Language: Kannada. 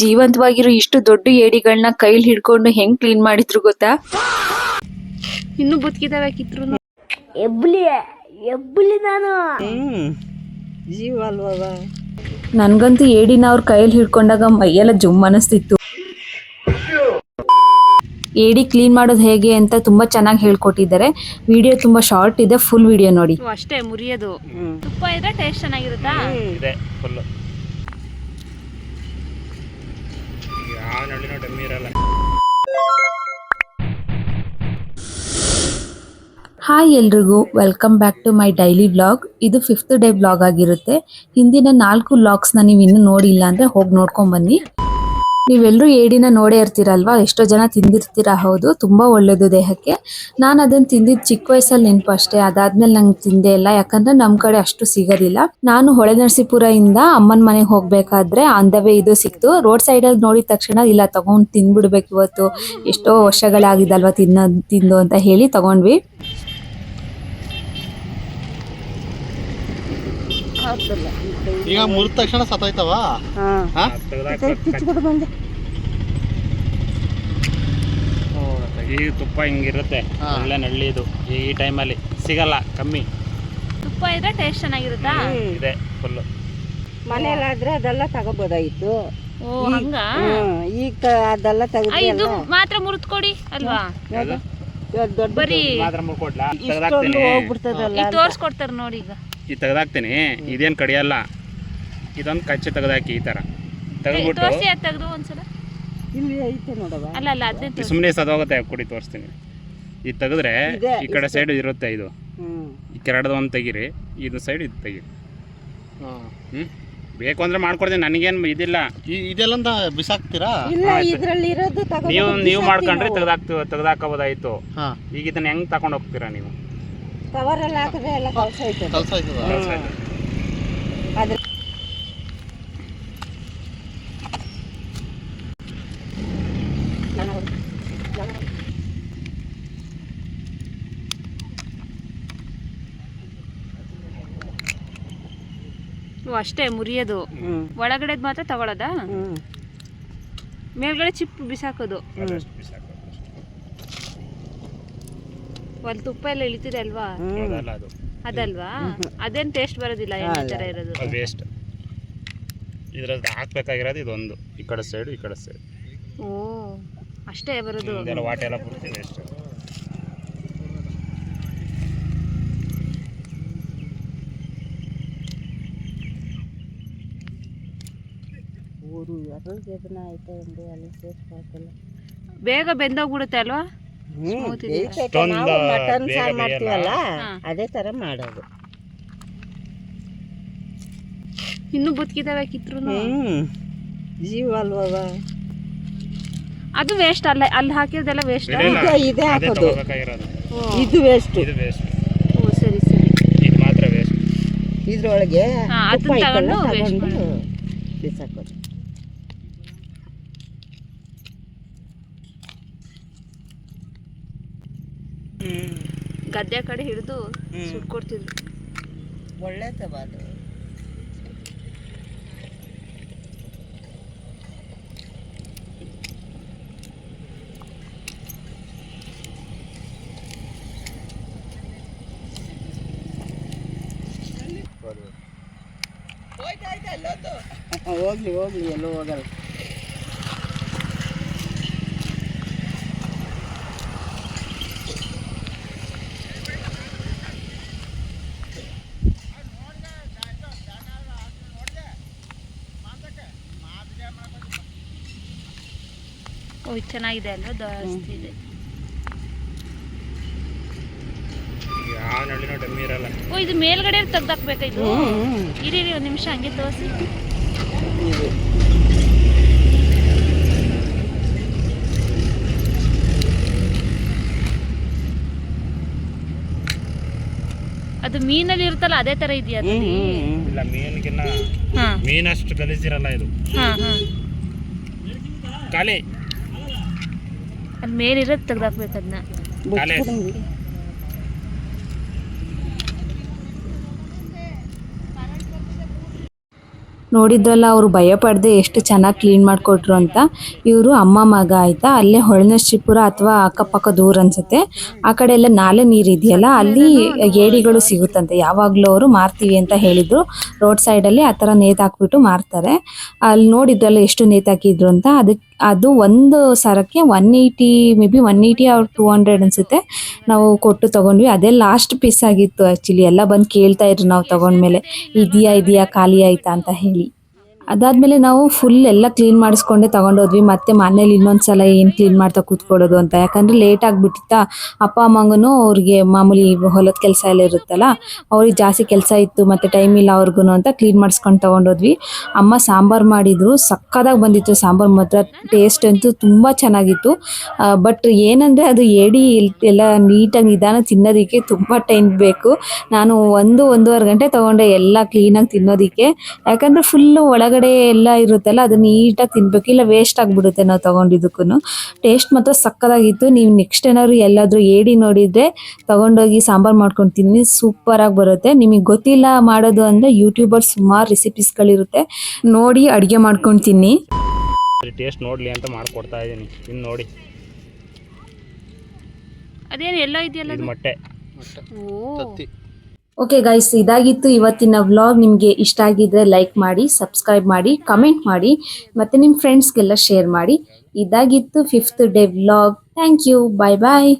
ಜೀವಂತವಾಗಿರೋ ಇಷ್ಟು ದೊಡ್ಡ ಏಡಿಗಳನ್ನ ಕೈಲಿ ಹಿಡ್ಕೊಂಡು ಹೆಂಗ್ ಕ್ಲೀನ್ ಮಾಡಿದ್ರು ಗೊತ್ತಾ? ಇನ್ನು ಬದುಕಿದಾವೆ ಕಿತ್ರು ಎಬ್ಲಿ ಎಬ್ಲಿ ನಾನು. ಜೀವ ನನ್ಗಂತೂ ಏಡಿನ ಅವ್ರ ಕೈಯಲ್ಲಿ ಹಿಡ್ಕೊಂಡಾಗ ಮೈಯೆಲ್ಲ ಜುಮ್ ಅನಿಸ್ತಿತ್ತು. ಏಡಿ ಕ್ಲೀನ್ ಮಾಡೋದು ಹೇಗೆ ಅಂತ ತುಂಬಾ ಚೆನ್ನಾಗಿ ಹೇಳ್ಕೊಟ್ಟಿದ್ದಾರೆ. ವಿಡಿಯೋ ತುಂಬಾ ಶಾರ್ಟ್ ಇದೆ ಫುಲ್ ವಿಡಿಯೋ ನೋಡಿ. ಅಷ್ಟೇ ಮುರಿಯೋದು. ತುಪ್ಪ ಇದ್ರೆ ಟೇಸ್ಟ್ ಚೆನ್ನಾಗಿರುತ್ತಾ ಇದೆ ಫುಲ್ಲು ಯಾವ ನಳ್ಳಿನೂ ಡಮ್ಮಿ ಇರಲ್ಲ ಹಾಯ್ ಎಲ್ರಿಗೂ welcome back to my daily vlog ಇದು ಫಿಫ್ತ್ ಡೇ ವ್ಲಾಗ್ ಆಗಿರುತ್ತೆ. ಹಿಂದಿನ ನಾಲ್ಕು ವ್ಲಾಗ್ಸ್ನ ನೀವು ಇನ್ನೂ ನೋಡಿಲ್ಲ ಅಂದರೆ ಹೋಗಿ ನೋಡ್ಕೊಂಡ್ ಬನ್ನಿ. ನೀವೆಲ್ಲರೂ ಏಡಿನ ನೋಡೇ ಇರ್ತೀರಲ್ವಾ? ಎಷ್ಟೋ ಜನ ತಿಂದಿರ್ತೀರಾ? ಹೌದು, ತುಂಬ ಒಳ್ಳೆಯದು ದೇಹಕ್ಕೆ. ನಾನು ಅದನ್ನು ತಿಂದಿದ್ದು ಚಿಕ್ಕ ವಯಸ್ಸಲ್ಲಿ ನೆನಪು ಅಷ್ಟೇ. ಅದಾದ್ಮೇಲೆ ನಂಗೆ ತಿಂದೇ ಇಲ್ಲ. ಯಾಕಂದ್ರೆ ನಮ್ಮ ಕಡೆ ಅಷ್ಟು ಸಿಗೋದಿಲ್ಲ. ನಾನು ಹೊಳೆ ನರಸೀಪುರದಿಂದ ಅಮ್ಮನ ಮನೆಗೆ ಹೋಗಬೇಕಾದ್ರೆ ಆನ್ ದ ವೇ ಇದು ಸಿಕ್ತು. ರೋಡ್ ಸೈಡಲ್ಲಿ ನೋಡಿದ ತಕ್ಷಣ ಇಲ್ಲ, ತಗೊಂಡು ತಿಂದ್ಬಿಡ್ಬೇಕು ಇವತ್ತು. ಎಷ್ಟೋ ವರ್ಷಗಳಾಗಿದಲ್ವಾ ತಿನ್ನೋ, ತಿಂದು ಅಂತ ಹೇಳಿ ತಗೊಂಡ್ವಿ. ಈಗ ಮುರಿದ ತಕ್ಷಣ ಸತ್ತೋಯ್ತವ. ಬಂದೆ. ಈ ತುಪ್ಪ ಹಿಂಗಿರುತ್ತೆ. ಒಳ್ಳೆ ನಳ್ಳಿದು. ಈ ಟೈಮಲ್ಲಿ ಸಿಗಲ್ಲ ಕಮ್ಮಿ. ತುಪ್ಪ ಇದ್ರೆ ಟೇಸ್ಟ್ ಚೆನ್ನಾಗಿರುತ್ತಾ? ಇದೆ ಫುಲ್ಲು ಮನೆಯಲ್ಲಾದ್ರೆ ಅದೆಲ್ಲ ತಗೋಬೋದಾಗಿತ್ತು ಓ ಹಂಗ? ಈಗ ಅದೆಲ್ಲ ಆ, ಇದು ಮಾತ್ರ ಮುರಿದ್ ಕೊಡಿ ಅಲ್ವಾ ದೊಡ್ಡ ಬರೀ ಹೋಗ್ಬಿಡ್ತದಲ್ಲ ತೋರ್ಸ್ಕೊಡ್ತಾರ ನೋಡಿ ಈಗ. ಈ ತೆಗ್ದಾಕ್ತೀನಿ. ಇದೇನ್ ಕಡಿಯಲ್ಲ. ಇದೊಂದು ಕಚ್ಚೆ ತೆಗೆದಾಕಿ ಈ ಥರ. ತೆಗೆದ್ಬಿಟ್ಟು ಸುಮ್ನೆ ಅದ್ ತೆಗ್ದು ಒಂದ್ಸಲ. ಇಲ್ಲಿ ಐತೆ ನೋಡವ ಅಲ್ಲ ಅಲ್ಲ ಅದನ್ನೇ ತೋರ್ಸಿ. ಸುಮ್ಮನೆ ಸದೋಗುತ್ತೆ ಕುಡಿ ತೋರಿಸ್ತೀನಿ. ಇದು ತೆಗೆದ್ರೆ ಇದೆ, ಈ ಕಡೆ ಸೈಡ್ ಇರುತ್ತೆ ಇದು ಈ ಕೆರಡದ ಒಂದು ತೆಗೀರಿ ಇದು ಸೈಡ್ ಇದು ತೆಗೀರಿ. ಹ್ಞೂ ಬೇಕು ಅಂದರೆ ಮಾಡ್ಕೊಡ್ತೀನಿ ನನಗೇನು ಇದಿಲ್ಲ. ಇದೆಲ್ಲ ಬಿಸಾಕ್ತೀರಾ? ಇಲ್ಲ ಆಯ್ತು. ಇದ್ರಲ್ಲಿ ಇರೋದು ತಗೋ ನೀವು ನೀವು ಮಾಡ್ಕೊಂಡ್ರೆ ತೆಗ್ದಾಕ್ತಿ ತೆಗ್ದಾಕೋಬೋದಾಯ್ತು ಹಾ. ಈಗ ಇದನ್ನ ಹೆಂಗ್ ತಗೊಂಡ್ ಹೋಗ್ತೀರಾ ನೀವು? ಕವರಲ್ಲಿ ಹಾಕಿದ್ರೆ ಎಲ್ಲ ಕಲ್ಸಾಯ್ತು ಕಲ್ಸಾಯ್ತು ಕಲ್ಸ ಆಯ್ತದ ಅದ್ರ ಓ, ಅಷ್ಟೇ ಮುರಿಯೋದು. ಒಳಗಡೆ ಒಳಗಡೆದ್ ಮಾತ್ರ ತಗೊಳೋದಾ? ಮೇಲ್ಗಡೆ ಚಿಪ್ ಬಿಸಾಕೋದು. ಒಂದು ತುಪ್ಪ ಎಲ್ಲ ಇಳಿತಿದೆ ಅಲ್ವಾ? ಅದಲ್ಲ ಅದು. ಅದಲ್ವಾ? ಅದೇನ್ ಟೇಸ್ಟ್ ಬರೋದಿಲ್ಲ ಎಣ್ಣೆ ತರ ಇರೋದು? ಅದು ವೇಸ್ಟ್ ಇದ್ರದ್ದು ಹಾಕ್ಬೇಕಾಗಿರೋದು ಇದೊಂದು. ಈ ಕಡೆ ಸೈಡ್ ಈ ಕಡೆ ಸೈಡ್ ಓ ಅಷ್ಟೇ ಬರೋದು. ಇದೆಲ್ಲ ವಾಟೆ ಎಲ್ಲ ಪೂರ್ತಿ ವೇಸ್ಟ್ ಊರು ಅದ್ರಲ್ಲಿ ಜೇಬನ ಆಯ್ತು ಒಂದು ಅಲ್ಲಿ ಸೇರ್ಸ್ಕೊಳ್ತಲ್ಲ ಬೇಗ ಬೆಂದೋಗ್ಬಿಡುತ್ತೆ ಅಲ್ವಾ? ನಾವು ಮಟನ್ ಸಾರು ಮಾಡ್ತೀವಲ್ಲ ಅದೇ ತರ ಮಾಡೋದು. ಇನ್ನೂ ಬದುಕಿದಾವೆ ಕಿತ್ರು ಜೀವ ಅಲ್ವವ ಅದು ವೇಸ್ಟ್ ಅಲ್ಲ ಅಲ್ಲಿ ಹಾಕಿರೋದೆಲ್ಲ ವೇಸ್ಟ್ ಇದೇ ಹಾಕೋದು. ಇದು ವೇಸ್ಟ್ ಇದು ವೇಸ್ಟ್ ಓ ಸರಿ ಸರಿ. ಇದು ಮಾತ್ರ ವೇಸ್ಟ್ ಇದ್ರೊಳಗೆ ಅದನ್ನ ತಗೊಂಡು waste ಬಿಸಾಕೋದು. ಗದ್ದೆ ಕಡೆ ಹಿಡಿದು ಸುಟ್ಕೊಡ್ತಿದ್ರು ಒಳ್ಳೇದವ ಅದು ಹೋಗ್ಲಿ ಹೋಗ್ಲಿ ಎಲ್ಲೂ ಹೋಗಲ್ಲ. ಓ ಚೆನ್ನಾಗಿದೆ ಅಲ್ವಾ? ಜಾಸ್ತಿ ಇದೆ. ಯಾವ ಡಮ್ಮಿ ಇರಲ್ಲ. ಓ ಇದು ಮೇಲ್ಗಡೆ ತೆಗ್ದಾಕ್ಬೇಕಾ ಇದು ಇರಿ ಒಂದ್ ನಿಮಿಷ ಹಂಗೆ ತೋರಿಸಿ. ಅದು ಮೀನಲ್ಲಿ ಇರುತ್ತಲ್ಲ ಅದೇ ತರ ಇದೆಯಾ. ಇಲ್ಲ ಮೀನಿಗಿನ್ನ ಮೀನಷ್ಟು ಗಲೀಜಿರಲ್ಲ ಇದು. ಹಾ ಹಾ. ಖಾಲಿ. ಅಲ್ಲಿ ಮೇಲಿರೋದು ತೆಗ್ದಾಕ್ಬೇಕು ಅದನ್ನ ನೋಡಿದ್ರಲ್ಲ ಅವರು ಭಯ ಪಡದೆ ಎಷ್ಟು ಚೆನ್ನಾಗಿ ಕ್ಲೀನ್ ಮಾಡಿಕೊಟ್ರು ಅಂತ. ಇವರು ಅಮ್ಮ ಮಗ ಆಯ್ತಾ? ಅಲ್ಲೇ ಹೊಳೆನಶ್ರೀಪುರ ಅಥವಾ ಅಕ್ಕಪಕ್ಕ ದೂರ ಅನ್ಸುತ್ತೆ. ಆ ಕಡೆ ಎಲ್ಲ ನಾಲೆ ನೀರು ಇದೆಯಲ್ಲ ಅಲ್ಲಿ ಏಡಿಗಳು ಸಿಗುತ್ತಂತೆ. ಯಾವಾಗಲೂ ಅವರು ಮಾರ್ತೀವಿ ಅಂತ ಹೇಳಿದ್ರು. ರೋಡ್ ಸೈಡಲ್ಲಿ ಆ ಥರ ನೇತಾಕ್ಬಿಟ್ಟು ಮಾರ್ತಾರೆ. ಅಲ್ಲಿ ನೋಡಿದ್ರಲ್ಲ ಎಷ್ಟು ನೇತಾಕಿದ್ರು ಅಂತ. ಅದಕ್ಕೆ ಅದು ಒಂದು ಸರಕ್ಕೆ one eighty may be one eighty ಅವ್ರ ಟೂ ಹಂಡ್ರೆಡ್ ಅನಿಸುತ್ತೆ. ನಾವು ಕೊಟ್ಟು ತೊಗೊಂಡ್ವಿ. ಅದೇ ಲಾಸ್ಟ್ ಪೀಸ್ ಆಗಿತ್ತು ಆ್ಯಕ್ಚುಲಿ ಎಲ್ಲ ಬಂದು ಕೇಳ್ತಾ ಇದ್ರು ನಾವು ತೊಗೊಂಡ್ಮೇಲೆ. ಇದೆಯಾ ಇದೆಯಾ, ಖಾಲಿ ಆಯ್ತಾ ಅಂತ ಹೇಳಿ. ಅದಾದಮೇಲೆ ನಾವು ಫುಲ್ ಎಲ್ಲ ಕ್ಲೀನ್ ಮಾಡಿಸ್ಕೊಂಡೆ ತಗೊಂಡೋದ್ವಿ. ಮತ್ತೆ ಮನೇಲಿ ಇನ್ನೊಂದ್ಸಲ ಏನು ಕ್ಲೀನ್ ಮಾಡ್ತಾ ಕೂತ್ಕೊಳ್ಳೋದು ಅಂತ. ಯಾಕಂದ್ರೆ ಲೇಟ್ ಆಗಿಬಿಟ್ಟಿತ್ತಾ. ಅಪ್ಪ ಅಮ್ಮಂಗೂ ಅವ್ರಿಗೆ ಮಾಮೂಲಿ ಹೊಲದ ಕೆಲಸ ಎಲ್ಲ ಇರುತ್ತಲ್ಲ, ಅವ್ರಿಗೆ ಜಾಸ್ತಿ ಕೆಲಸ ಇತ್ತು, ಮತ್ತೆ ಟೈಮ್ ಇಲ್ಲ ಅವ್ರಿಗೂ ಅಂತ ಕ್ಲೀನ್ ಮಾಡಿಸ್ಕೊಂಡು ತಗೊಂಡೋದ್ವಿ. ಅಮ್ಮ ಸಾಂಬಾರು ಮಾಡಿದ್ರು. ಸಕ್ಕದಾಗಿ ಬಂದಿತ್ತು ಸಾಂಬಾರು, ಮಾತ್ರ ಟೇಸ್ಟ್ ಅಂತೂ ತುಂಬ ಚೆನ್ನಾಗಿತ್ತು. ಬಟ್ ಏನಂದ್ರೆ ಅದು ಏಡಿ ಎಲ್ಲ ನೀಟಾಗಿ ನಿಧಾನ ತಿನ್ನೋದಕ್ಕೆ ತುಂಬ ಟೈಮ್ ಬೇಕು. ನಾನು ಒಂದು, ಒಂದೂವರೆ ಗಂಟೆ ತಗೊಂಡೆ ಎಲ್ಲ ಕ್ಲೀನಾಗಿ ತಿನ್ನೋದಕ್ಕೆ. ಯಾಕಂದ್ರೆ ಫುಲ್ಲು ಒಳಗಡೆ ಎಲ್ಲ ಇರುತ್ತಲ್ಲ ಅದು ನೀಟಾಗಿ ತಿನ್ಬೇಕು. ಇಲ್ಲ ವೇಸ್ಟ್ ಆಗಿಬಿಡುತ್ತೆ ನಾವು ತೊಗೊಂಡಿದ್ದಕ್ಕೂ ಟೇಸ್ಟ್ ಮಾತ್ರ ಸಕ್ಕದಾಗಿತ್ತು. ನೀವು ನೆಕ್ಸ್ಟ್ ಏನಾದ್ರು ಎಲ್ಲಾದರೂ ಏಡಿ ನೋಡಿದ್ರೆ ತಗೊಂಡೋಗಿ ಸಾಂಬಾರ್ ಮಾಡ್ಕೊಂಡು ತಿನ್ನಿ ಸೂಪರ್ ಆಗಿ ಬರುತ್ತೆ. ನಿಮಗೆ ಗೊತ್ತಿಲ್ಲ ಮಾಡೋದು ಅಂದ್ರೆ ಯೂಟ್ಯೂಬರ್ ಸುಮಾರು ರೆಸಿಪೀಸ್ಗಳಿರುತ್ತೆ ನೋಡಿ ಅಡುಗೆ ಮಾಡ್ಕೊಂಡು ತಿನ್ನಿ. ಟೇಸ್ಟ್ ನೋಡಲಿ ಅಂತ ಮಾಡ್ಕೊಡ್ತಾ ಇದ್ದೀನಿ ಇನ್ನು ನೋಡಿ. ಅದೇನು ಎಲ್ಲ ಇದೆಯಲ್ಲ ಮೊಟ್ಟೆ. ಓ. ತತ್ತಿ. ಓಕೆ ಗೈಸ್ ಇದಾಗಿತ್ತು ಇವತ್ತಿನ ವ್ಲಾಗ್ ನಿಮಗೆ ಇಷ್ಟ ಆಗಿದ್ರೆ ಲೈಕ್ ಮಾಡಿ ಸಬ್ಸ್ಕ್ರೈಬ್ ಮಾಡಿ ಕಮೆಂಟ್ ಮಾಡಿ, ಮತ್ತು ನಿಮ್ಮ ಫ್ರೆಂಡ್ಸ್ಗೆಲ್ಲ ಶೇರ್ ಮಾಡಿ. ಇದಾಗಿತ್ತು fifth day vlog thank you bye bye